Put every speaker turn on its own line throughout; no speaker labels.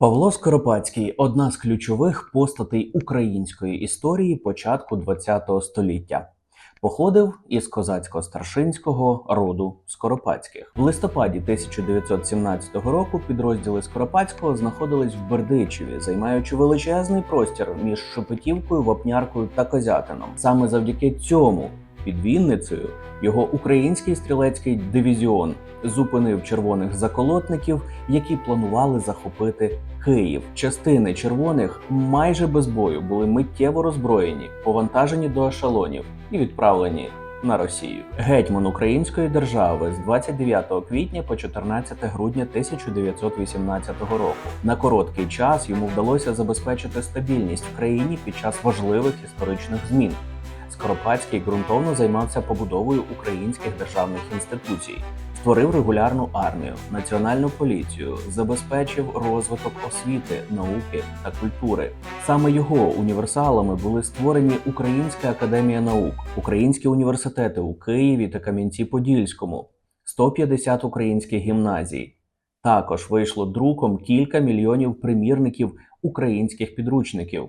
Павло Скоропадський одна з ключових постатей української історії початку ХХ століття. Походив із козацько-старшинського роду Скоропадських. В листопаді 1917 року підрозділи Скоропадського знаходились в Бердичеві, займаючи величезний простір між Шепетівкою, Вапняркою та Козятином. Саме завдяки цьому під Вінницею його український стрілецький дивізіон зупинив червоних заколотників, які планували захопити Київ. Частини червоних майже без бою були миттєво роззброєні, повантажені до ешелонів і відправлені на Росію. Гетьман Української держави з 29 квітня по 14 грудня 1918 року. На короткий час йому вдалося забезпечити стабільність в країні під час важливих історичних змін. Скоропадський ґрунтовно займався побудовою українських державних інституцій, створив регулярну армію, національну поліцію, забезпечив розвиток освіти, науки та культури. Саме його універсалами були створені Українська академія наук, українські університети у Києві та Кам'янці-Подільському, 150 українських гімназій. Також вийшло друком кілька мільйонів примірників українських підручників.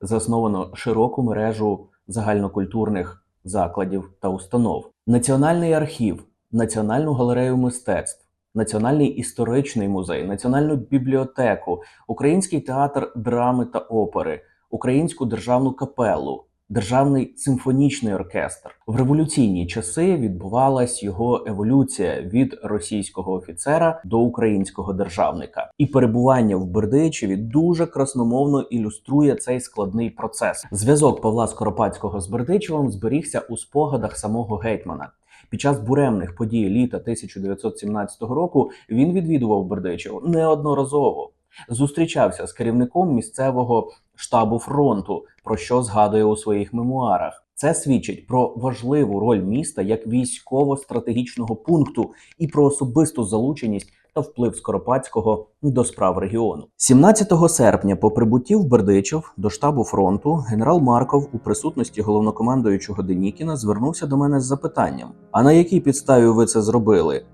Засновано широку мережу загальнокультурних закладів та установ, Національний архів, Національну галерею мистецтв, Національний історичний музей, Національну бібліотеку, Український театр драми та опери, Українську державну капелу, Державний симфонічний оркестр. В революційні часи відбувалась його еволюція від російського офіцера до українського державника, і перебування в Бердичеві дуже красномовно ілюструє цей складний процес. Зв'язок Павла Скоропадського з Бердичевом зберігся у спогадах самого гетьмана. Під час буремних подій літа 1917 року він відвідував Бердичев неодноразово. Зустрічався з керівником місцевого штабу фронту, про що згадує у своїх мемуарах. Це свідчить про важливу роль міста як військово-стратегічного пункту і про особисту залученість та вплив Скоропадського до справ регіону. 17 серпня, по прибутті в Бердичев до штабу фронту, генерал Марков у присутності головнокомандуючого Денікіна звернувся до мене з запитанням: а на якій підставі ви це зробили?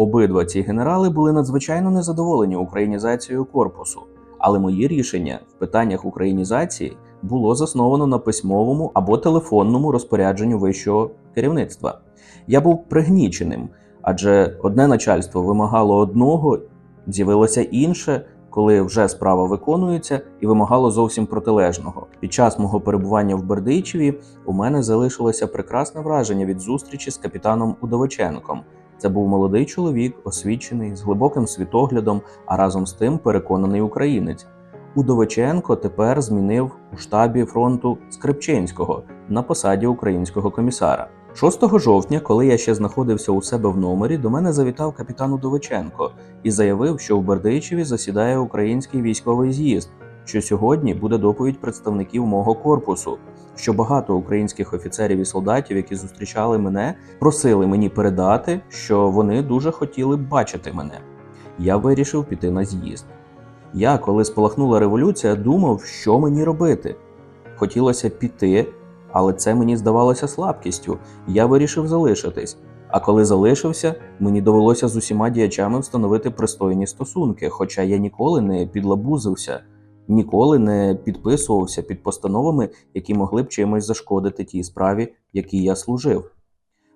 Обидва ці генерали були надзвичайно незадоволені українізацією корпусу, але мої рішення в питаннях українізації було засновано на письмовому або телефонному розпорядженню вищого керівництва. Я був пригніченим, адже одне начальство вимагало одного, з'явилося інше, коли вже справа виконується, і вимагало зовсім протилежного. Під час мого перебування в Бердичеві у мене залишилося прекрасне враження від зустрічі з капітаном Удовиченком. Це був молодий чоловік, освічений, з глибоким світоглядом, а разом з тим переконаний українець. Удовиченко тепер змінив у штабі фронту Скрипченського на посаді українського комісара. 6 жовтня, коли я ще знаходився у себе в номері, до мене завітав капітан Удовиченко і заявив, що в Бердичеві засідає український військовий з'їзд, що сьогодні буде доповідь представників мого корпусу, що багато українських офіцерів і солдатів, які зустрічали мене, просили мені передати, що вони дуже хотіли б бачити мене. Я вирішив піти на з'їзд. Я, коли спалахнула революція, думав, що мені робити. Хотілося піти, але це мені здавалося слабкістю. Я вирішив залишитись. А коли залишився, мені довелося з усіма діячами встановити пристойні стосунки, хоча я ніколи не підлабузився, ніколи не підписувався під постановами, які могли б чимось зашкодити тій справі, якій я служив.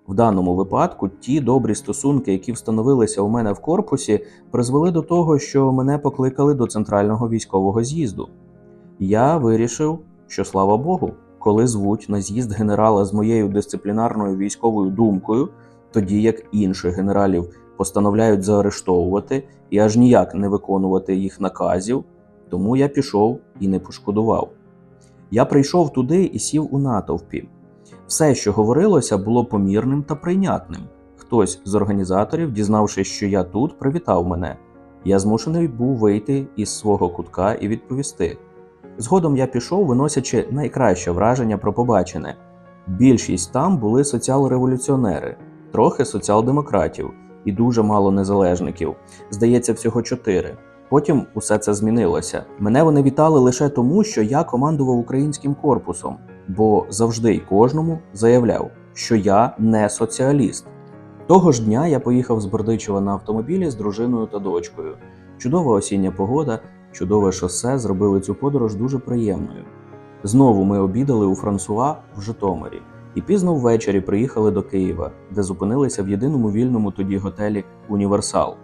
В даному випадку ті добрі стосунки, які встановилися у мене в корпусі, призвели до того, що мене покликали до центрального військового з'їзду. Я вирішив, що слава Богу, коли звуть на з'їзд генерала з моєю дисциплінарною військовою думкою, тоді як інших генералів постановляють заарештовувати і аж ніяк не виконувати їх наказів, тому я пішов і не пошкодував. Я прийшов туди і сів у натовпі. Все, що говорилося, було помірним та прийнятним. Хтось з організаторів, дізнавшись, що я тут, привітав мене. Я змушений був вийти із свого кутка і відповісти. Згодом я пішов, виносячи найкраще враження про побачене. Більшість там були соціал-революціонери, трохи соціал-демократів і дуже мало незалежників. Здається, всього чотири. Потім усе це змінилося. Мене вони вітали лише тому, що я командував українським корпусом, бо завжди й кожному заявляв, що я не соціаліст. Того ж дня я поїхав з Бердичева на автомобілі з дружиною та дочкою. Чудова осіння погода, чудове шосе зробили цю подорож дуже приємною. Знову ми обідали у Франсуа в Житомирі і пізно ввечері приїхали до Києва, де зупинилися в єдиному вільному тоді готелі Універсал.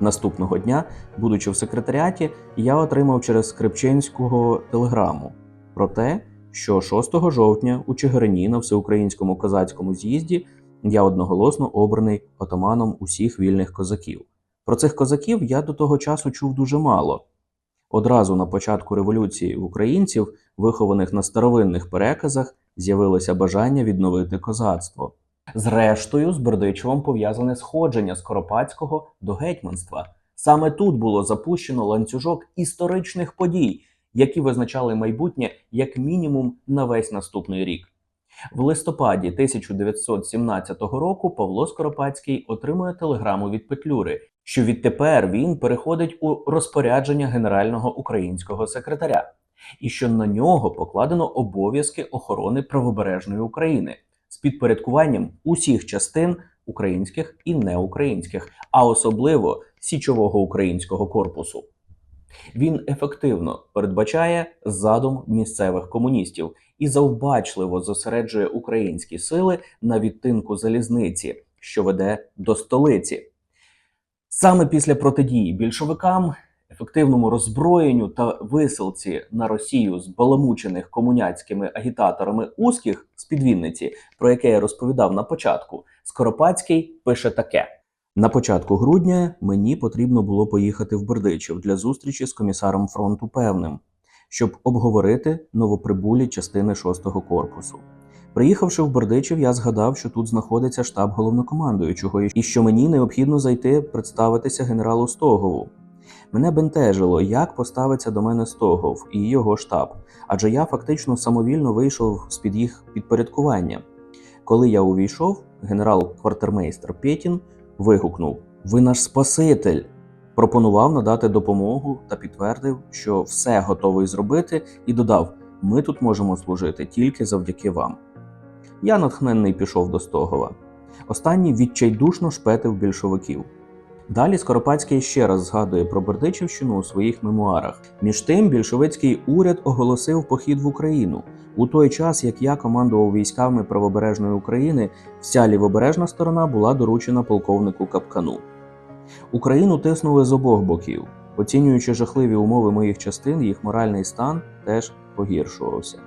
Наступного дня, будучи в секретаріаті, я отримав через Скрипченського телеграму про те, що 6 жовтня у Чигирині на всеукраїнському козацькому з'їзді я одноголосно обраний отаманом усіх вільних козаків. Про цих козаків я до того часу чув дуже мало. Одразу на початку революції в українців, вихованих на старовинних переказах, з'явилося бажання відновити козацтво. Зрештою, з Бердичевом пов'язане сходження Скоропадського до гетьманства. Саме тут було запущено ланцюжок історичних подій, які визначали майбутнє як мінімум на весь наступний рік. В листопаді 1917 року Павло Скоропадський отримує телеграму від Петлюри, що відтепер він переходить у розпорядження генерального українського секретаря, і що на нього покладено обов'язки охорони правобережної України з підпорядкуванням усіх частин українських і неукраїнських, а особливо січового українського корпусу. Він ефективно передбачає задум місцевих комуністів і завбачливо зосереджує українські сили на відтинку залізниці, що веде до столиці. Саме після протидії більшовикам, ефективному роззброєнню та висилці на Росію з баламучених комуняцькими агітаторами узких з під Вінниці, про яке я розповідав на початку, Скоропадський пише таке. На початку грудня мені потрібно було поїхати в Бердичів для зустрічі з комісаром фронту певним, щоб обговорити новоприбулі частини 6-го корпусу. Приїхавши в Бердичів, я згадав, що тут знаходиться штаб головнокомандуючого і що мені необхідно зайти представитися генералу Стогову. Мене бентежило, як поставиться до мене Стогов і його штаб, адже я фактично самовільно вийшов з під їх підпорядкування. Коли я увійшов, генерал-квартермейстер Пєтін вигукнув: Ви наш Спаситель! Пропонував надати допомогу та підтвердив, що все готовий зробити, і додав: Ми тут можемо служити тільки завдяки вам. Я натхненний пішов до Стогова. Останній відчайдушно шпетив більшовиків. Далі Скоропадський ще раз згадує про Бердичівщину у своїх мемуарах. Між тим, більшовицький уряд оголосив похід в Україну. У той час, як я командував військами правобережної України, вся лівобережна сторона була доручена полковнику Капкану. Україну тиснули з обох боків. Оцінюючи жахливі умови моїх частин, їх моральний стан теж погіршувався.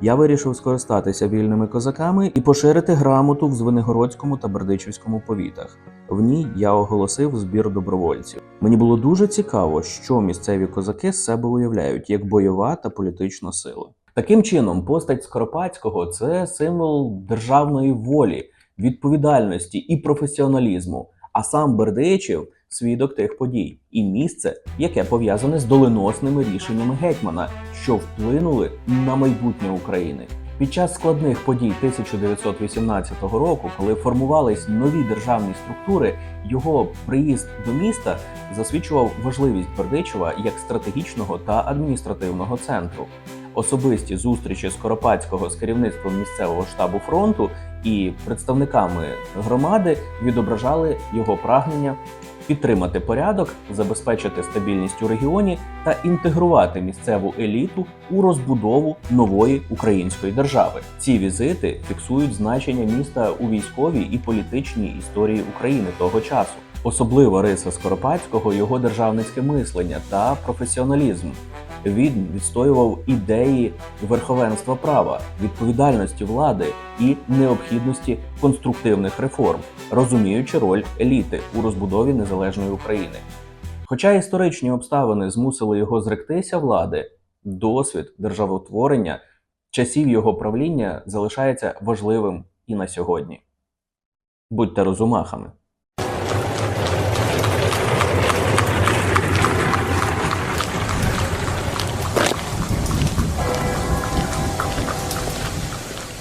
Я вирішив скористатися вільними козаками і поширити грамоту в Звенигородському та Бердичівському повітах. В ній я оголосив збір добровольців. Мені було дуже цікаво, що місцеві козаки з себе уявляють як бойова та політична сила. Таким чином, постать Скоропадського це символ державної волі, відповідальності і професіоналізму. А сам Бердичів свідок тих подій і місце, яке пов'язане з доленосними рішеннями гетьмана, що вплинули на майбутнє України. Під час складних подій 1918 року, коли формувались нові державні структури, його приїзд до міста засвідчував важливість Бердичева як стратегічного та адміністративного центру. Особисті зустрічі Скоропадського з керівництвом місцевого штабу фронту і представниками громади відображали його прагнення підтримати порядок, забезпечити стабільність у регіоні та інтегрувати місцеву еліту у розбудову нової української держави. Ці візити фіксують значення міста у військовій і політичній історії України того часу. Особлива риса Скоропадського його державницьке мислення та професіоналізм. Він відстоював ідеї верховенства права, відповідальності влади і необхідності конструктивних реформ, розуміючи роль еліти у розбудові незалежної України. Хоча історичні обставини змусили його зректися влади, досвід державотворення часів його правління залишається важливим і на сьогодні. Будьте розумахами.